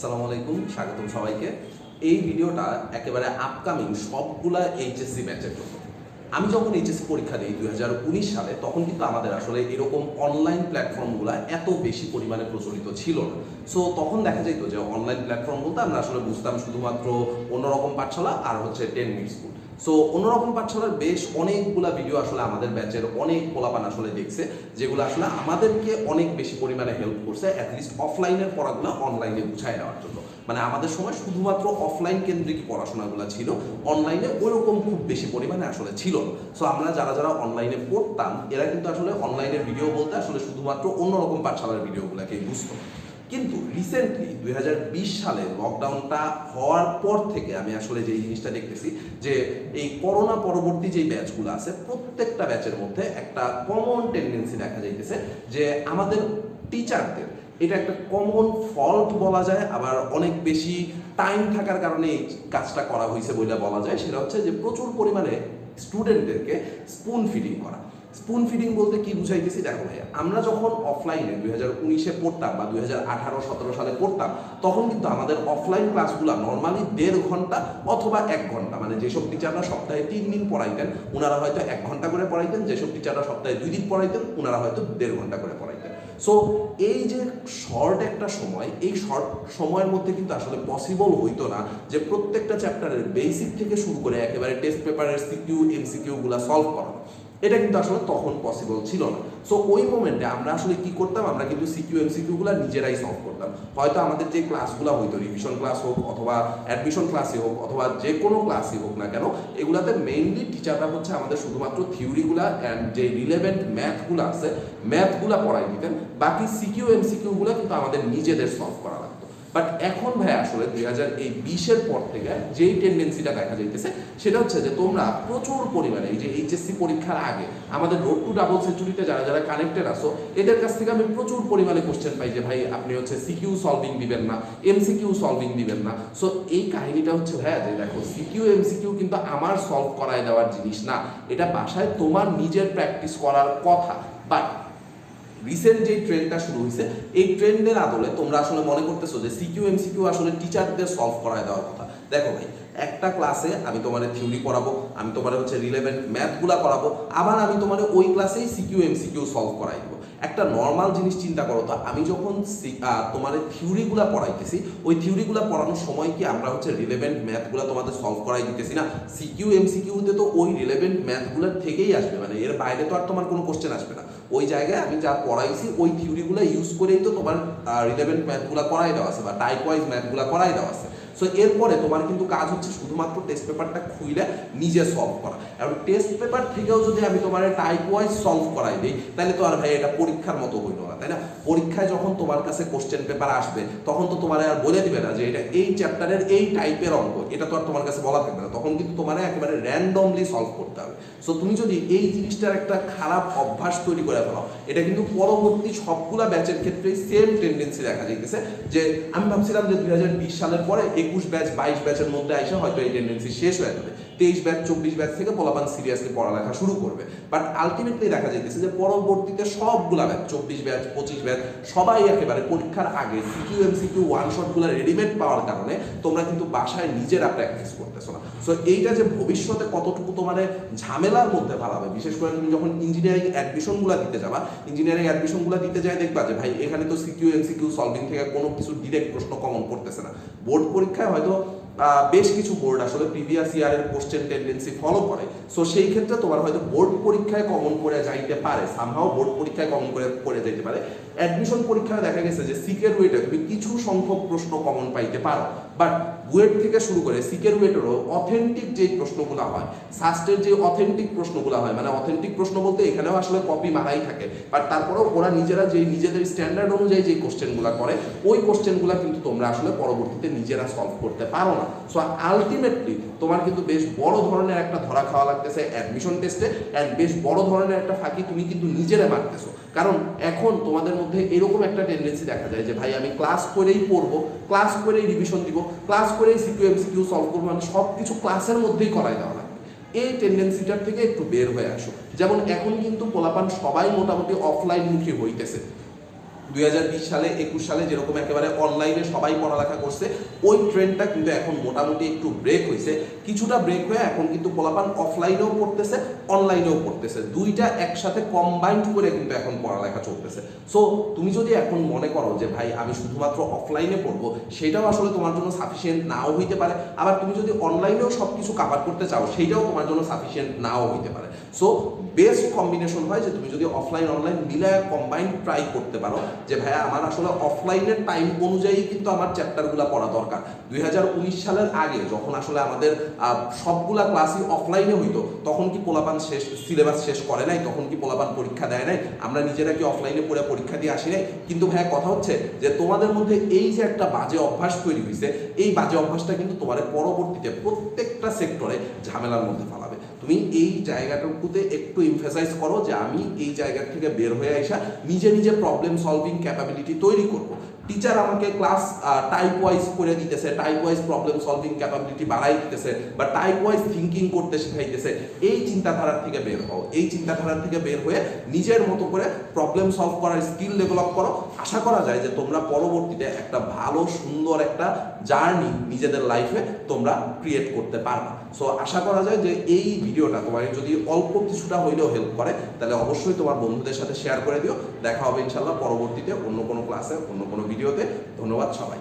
আসসালামু আলাইকুম, স্বাগতম সবাইকে। এই ভিডিওটা একেবারে আপকামিং সবগুলা এইচএসসি ব্যাচের জন্য। আমি যখন এইচএসসি পরীক্ষা দিই দুই সালে, তখন কিন্তু আমাদের আসলে এরকম অনলাইন প্ল্যাটফর্মগুলো এত বেশি পরিমাণে প্রচলিত ছিল না। সো তখন দেখা যেত যে অনলাইন প্ল্যাটফর্ম বলতে আমরা আসলে বুঝতাম শুধুমাত্র অন্যরকম পাঠশালা আর হচ্ছে টেন মিনিট স্কুল সো অন্যরকম পাঠশালার বেশ অনেকগুলা ভিডিও আসলে আমাদের ব্যাচের অনেক পোলাপান আসলে দেখছে, যেগুলো আসলে আমাদেরকে অনেক বেশি পরিমাণে হেল্প করছে অ্যাটলিস্ট অফলাইনের পড়াগুলো অনলাইনে বুঝাই নেওয়ার জন্য। মানে আমাদের সময় শুধুমাত্র অফলাইন কেন্দ্রিক পড়াশোনাগুলো ছিল অনলাইনে ওইরকম খুব বেশি পরিমাণে আসলে ছিল সো আমরা যারা যারা অনলাইনে পড়তাম, এরা কিন্তু আসলে অনলাইনের ভিডিও বলতে আসলে শুধুমাত্র অন্যরকম পাঠশালার ভিডিওগুলোকেই বুঝতো। কিন্তু রিসেন্টলি দুই হাজার বিশ সালে লকডাউনটা হওয়ার পর থেকে আমি আসলে যে জিনিসটা দেখতেছি, যে এই করোনা পরবর্তী যে ব্যাচগুলো আছে, প্রত্যেকটা ব্যাচের মধ্যে একটা কমন টেন্ডেন্সি দেখা যাইতেছে যে আমাদের টিচারদের এটা একটা কমন ফল্ট বলা যায়, আবার অনেক বেশি টাইম থাকার কারণে এই কাজটা করা হয়েছে বলে বলা যায়, সেটা হচ্ছে যে প্রচুর পরিমাণে স্টুডেন্টদেরকে স্পুন ফিডিং করা। স্পুন ফিডিং বলতে কি বুঝাইতেছি? দেখো ভাই আমরা যখন অফলাইনে দুই হাজার উনিশে পড়তাম বা দুই হাজার আঠারো সতেরো সালে পড়তাম, তখন কিন্তু আমাদের অফলাইন ক্লাসগুলো নর্মালি দেড় ঘণ্টা অথবা এক ঘণ্টা মানে যেসব টিচাররা সপ্তাহে তিন দিন পড়াইতেন ওনারা হয়তো এক ঘণ্টা করে পড়াইতেন, যেসব টিচাররা সপ্তাহে দুই দিন পড়াইতেন ওনারা হয়তো দেড় ঘণ্টা করে পড়াইতেন। সো এই যে শর্ট একটা সময়, এই শর্ট সময়ের মধ্যে কিন্তু আসলে পসিবল হইতো না যে প্রত্যেকটা চ্যাপ্টারের বেসিক থেকে শুরু করে একেবারে টেস্ট পেপারের সিকিউ এমসিকিউ গুলা সলভ করানো। এটা কিন্তু আসলে তখন পসিবল ছিল না। সো ওই মোমেন্টে আমরা আসলে কি করতাম? আমরা কিন্তু সিকিউ এমসিকিউ গুলা নিজেরাই সলভ করতাম। হয়তো আমাদের যে ক্লাসগুলো হইতো রিভিশন ক্লাস হোক অথবা অ্যাডমিশন ক্লাসে হোক অথবা যে কোনো ক্লাসই হোক না কেন, এগুলাতে মেইনলি টিচাররা হচ্ছে আমাদের শুধুমাত্র থিওরিগুলা অ্যান্ড যে রিলেভেন্ট ম্যাথগুলো আছে ম্যাথগুলা পড়াই দিতেন। বাকি সিকিউ এমসিকিউ গুলো কিন্তু আমাদের নিজেদের সলভ করা লাগতো। বাট এখন ভাই আসলে দুই হাজার এই বিশের পর থেকে যেই টেন্ডেন্সিটা দেখা যাইতেছে, সেটা হচ্ছে যে তোমরা প্রচুর পরিমাণে এই যে এইচএসসি পরীক্ষার আগে আমাদের রোড টু ডাবল সেঞ্চুরিতে যারা যারা কানেক্টেড আসো এদের কাছ থেকে আমি প্রচুর পরিমাণে কোশ্চেন পাই যে ভাই আপনি হচ্ছে সিকিউ সলভিং দিবেন না এমসিকিউ সলভিং দিবেন না। সো এই কাহিনীটা হচ্ছে ভাইয়া যে দেখো সিকিউ এমসিকিউ কিন্তু আমার সলভ করায় দেওয়ার জিনিস না। এটা বাসায় তোমার নিজের প্র্যাকটিস করার কথা। বাট রিসেন্ট যে ট্রেন্ডটা শুরু হয়েছে, এই ট্রেন্ডের আদলে তোমরা আসলে মনে করতেছো যে সিকিউ এমসিকিউ আসলে টিচারদের সলভ করায় দেওয়ার কথা। দেখো ভাই, একটা ক্লাসে আমি তোমার থিওরি পড়াবো, আমি তোমার হচ্ছে রিলেভেন্ট ম্যাথগুলা করাবো আবার আমি তোমার ওই ক্লাসেই সিকিউ এমসিকিউ সলভ করাই দেবো। একটা নর্মাল জিনিস চিন্তা করো তো, আমি যখন তোমার থিওরিগুলা পড়াইতেছি, ওই থিওরিগুলা পড়ানোর সময় কি আমরা হচ্ছে রিলেভেন্ট ম্যাথগুলা তোমাদের সলভ করাই দিতেছি না? সিকিউ এমসিকিউতে তো ওই রিলেভেন্ট ম্যাথগুলোর থেকেই আসবে মানে এর বাইরে তো আর তোমার কোনো কোশ্চেন আসবে না। ওই জায়গায় আমি যা পড়াইছি, ওই থিওরিগুলো ইউজ করেই তো তোমার রিলেভেন্ট ম্যাথগুলো করাই দেওয়া আছে, বা টাইপ ওয়াইজ ম্যাথগুলো করাই দেওয়া আছে। সো এরপরে তোমার কিন্তু কাজ হচ্ছে শুধুমাত্র টেস্ট পেপারটা খুইলে নিজে সলভ করা। এবং টেস্ট পেপার থেকেও যদি আমি তোমার টাইপ ওয়াইজ সলভ করাই দিই তাহলে তো আর ভাই এটা পরীক্ষার মতো হইল না তাই না পরীক্ষায় যখন তোমার কাছে কোশ্চেন পেপার আসবে, তখন তো তোমার আর বলে দিবে না যে এটা এই চ্যাপ্টারের এই টাইপের অঙ্ক, এটা তো আর তোমার কাছে বলা থাকবে না। তখন কিন্তু তোমার একেবারে র্যান্ডমলি সলভ করতে হবে। সো তুমি যদি এই জিনিসটার একটা খারাপ অভ্যাস তৈরি করে ফেলো, এটা কিন্তু পরবর্তী সবগুলা ব্যাচের ক্ষেত্রেই সেম টেন্ডেন্সি দেখা যাইতেছে যে, আমি ভাবছিলাম যে দুই হাজার বিশ সালের পরে একুশ ব্যাচ, বাইশ ব্যাচের মধ্যে এসে হয়তো এই টেন্ডেন্সি শেষ হয়ে যাবে। তেইশ ব্যাচ, চব্বিশ ব্যাচ থেকে পোলাপান সিরিয়াসলি পড়ালেখা শুরু করবে। বাট আলটিমেটলি দেখা যাইতেছে যে পরবর্তীতে সবগুলা ব্যাচ, চব্বিশ ব্যাচ, পঁচিশ ব্যাচ, সবাই একেবারে পরীক্ষার আগে সিকিউ এম সিকিউ ওয়ান শটগুলো রেডিমেড পাওয়ার কারণে তোমরা কিন্তু বাসায় নিজেরা প্র্যাকটিস করতেছো না। সো এইটা যে ভবিষ্যতে কতটুকু তোমার ঝামেলার মধ্যে ভালাবে বিশেষ করে তুমি যখন ইঞ্জিনিয়ারিং অ্যাডমিশনগুলো দিতে যাবা ইঞ্জিনিয়ারিং অ্যাডমিশনগুলো দিতে যায় দেখবা যে ভাই, এখানে তো সিকিউ এম সিকিউ সলভিং থেকে কোনো কিছু ডিরেক্ট প্রশ্ন কমন করতেছে না। বোর্ড পরীক্ষায় হয়তো বেশ কিছু বোর্ড আসলে প্রিভিয়াস ইয়ারের কোশ্চেন টেন্ডেন্সি ফলো করে। সো সেই ক্ষেত্রে তোমার হয়তো বোর্ড পরীক্ষায় কমন করে যাইতে পারে। সামহাও বোর্ড পরীক্ষায় কমন করে করে যাইতে পারে। অ্যাডমিশন পরীক্ষায় দেখা গেছে যে সিকের ওয়েটে তুমি কিছু সংখ্যক প্রশ্ন কমন পাইতে পারো। বাট বুয়েট থেকে শুরু করে সিকের ওয়েটেরও অথেন্টিক যে প্রশ্নগুলো হয় সাস্টের যে অথেন্টিক প্রশ্নগুলো হয় মানে অথেন্টিক প্রশ্ন বলতে এখানেও আসলে কপি মারাই থাকে। বাট তারপরেও ওরা নিজেরা যে নিজেদের স্ট্যান্ডার্ড অনুযায়ী যে কোশ্চেনগুলো করে, ওই কোশ্চেনগুলো কিন্তু তোমরা আসলে পরবর্তীতে নিজেরা সলভ করতে পারো না। সো আলটিমেটলি তোমার কিন্তু বেশ বড় ধরনের একটা ধরা খাওয়া লাগতেছে অ্যাডমিশন টেস্টে অ্যান্ড বেশ বড় ধরনের একটা ফাঁকি তুমি কিন্তু নিজেরা মারতেছো। কারণ এখন তোমাদের মধ্যে এরকম একটা টেন্ডেন্সি দেখা যায় যে, ভাই, আমি ক্লাস করেই পড়ব ক্লাস করেই রিভিশন দিব ক্লাস করেই সিকিউ এমসিকিউ সলভ করব মানে সব কিছু ক্লাসের মধ্যেই করাই দেওয়া লাগবে। এই টেন্ডেন্সিটার থেকে একটু বের হয়ে আসো। যেমন এখন কিন্তু পোলাপান সবাই মোটামুটি অফলাইন মুখী হইতেছে। দুই হাজার বিশ সালে, একুশ সালে যেরকম একেবারে অনলাইনে সবাই পড়ালেখা করছে, ওই ট্রেন্ডটা কিন্তু এখন মোটামুটি একটু ব্রেক হয়েছে। কিছুটা ব্রেক হয়ে এখন কিন্তু পোলাপান অফলাইনেও পড়তেছে অনলাইনেও পড়তেছে। দুইটা একসাথে কম্বাইন্ড করে কিন্তু এখন পড়ালেখা চলতেছে। সো তুমি যদি এখন মনে করো যে, ভাই, আমি শুধুমাত্র অফলাইনে পড়ব সেটাও আসলে তোমার জন্য সাফিসিয়েন্ট নাও হইতে পারে। আবার তুমি যদি অনলাইনেও সব কিছু কাভার করতে চাও, সেইটাও তোমার জন্য সাফিসিয়েন্ট নাও হইতে পারে। সো বেস্ট কম্বিনেশন হয় যে, তুমি যদি অফলাইন অনলাইন মিলায় কম্বাইন্ড ট্রাই করতে পারো। যে ভাইয়া, আমার আসলে অফলাইনের টাইম অনুযায়ী কিন্তু আমার চ্যাপ্টারগুলো পড়া দরকার। দুই সালের আগে যখন আসলে আমাদের সবগুলা ক্লাসই অফলাইনে হইতো, তখন কি পোলাপান শেষ সিলেবাস শেষ করে নাই? তখন কি পোলাপান পরীক্ষা দেয় নাই? আমরা নিজেরা কি অফলাইনে পড়ে পরীক্ষা দিয়ে আসি নাই? কিন্তু ভাইয়া, কথা হচ্ছে যে তোমাদের মধ্যে এই যে একটা বাজে অভ্যাস তৈরি হয়েছে এই বাজে অভ্যাসটা কিন্তু তোমার পরবর্তীতে প্রত্যেকটা সেক্টরে ঝামেলার মধ্যে ফালাবে। তুমি এই জায়গাটুকুতে একটু ইমফেসাইজ করো যে আমি এই জায়গা থেকে বের হয়ে আসা নিজে নিজে প্রবলেম সলভিং ক্যাপাবিলিটি তৈরি করব। টিচার আমাকে ক্লাস টাইপ ওয়াইজ করে দিতেছে type wise problem solving capability বাড়াই দিতেছে, বা টাইপ ওয়াইজ থিঙ্কিং করতে শিখাইতেছে। এই চিন্তাধারার থেকে বের হও। এই চিন্তাধারার থেকে বের হয়ে নিজের মতো করে প্রবলেম সলভ করার স্কিল ডেভেলপ করো। আশা করা যায় যে তোমরা পরবর্তীতে একটা ভালো, সুন্দর একটা জার্নি নিজেদের লাইফে তোমরা ক্রিয়েট করতে পারবা। সো আশা করা যায় যে এই ভিডিওটা তোমার যদি অল্প কিছুটা হইলেও হেল্প করে, তাহলে অবশ্যই তোমার বন্ধুদের সাথে শেয়ার করে দিও। দেখা হবে ইনশাল্লাহ পরবর্তীতে অন্য কোনো ক্লাসে অন্য কোনো ভিডিওতে ধন্যবাদ সবাই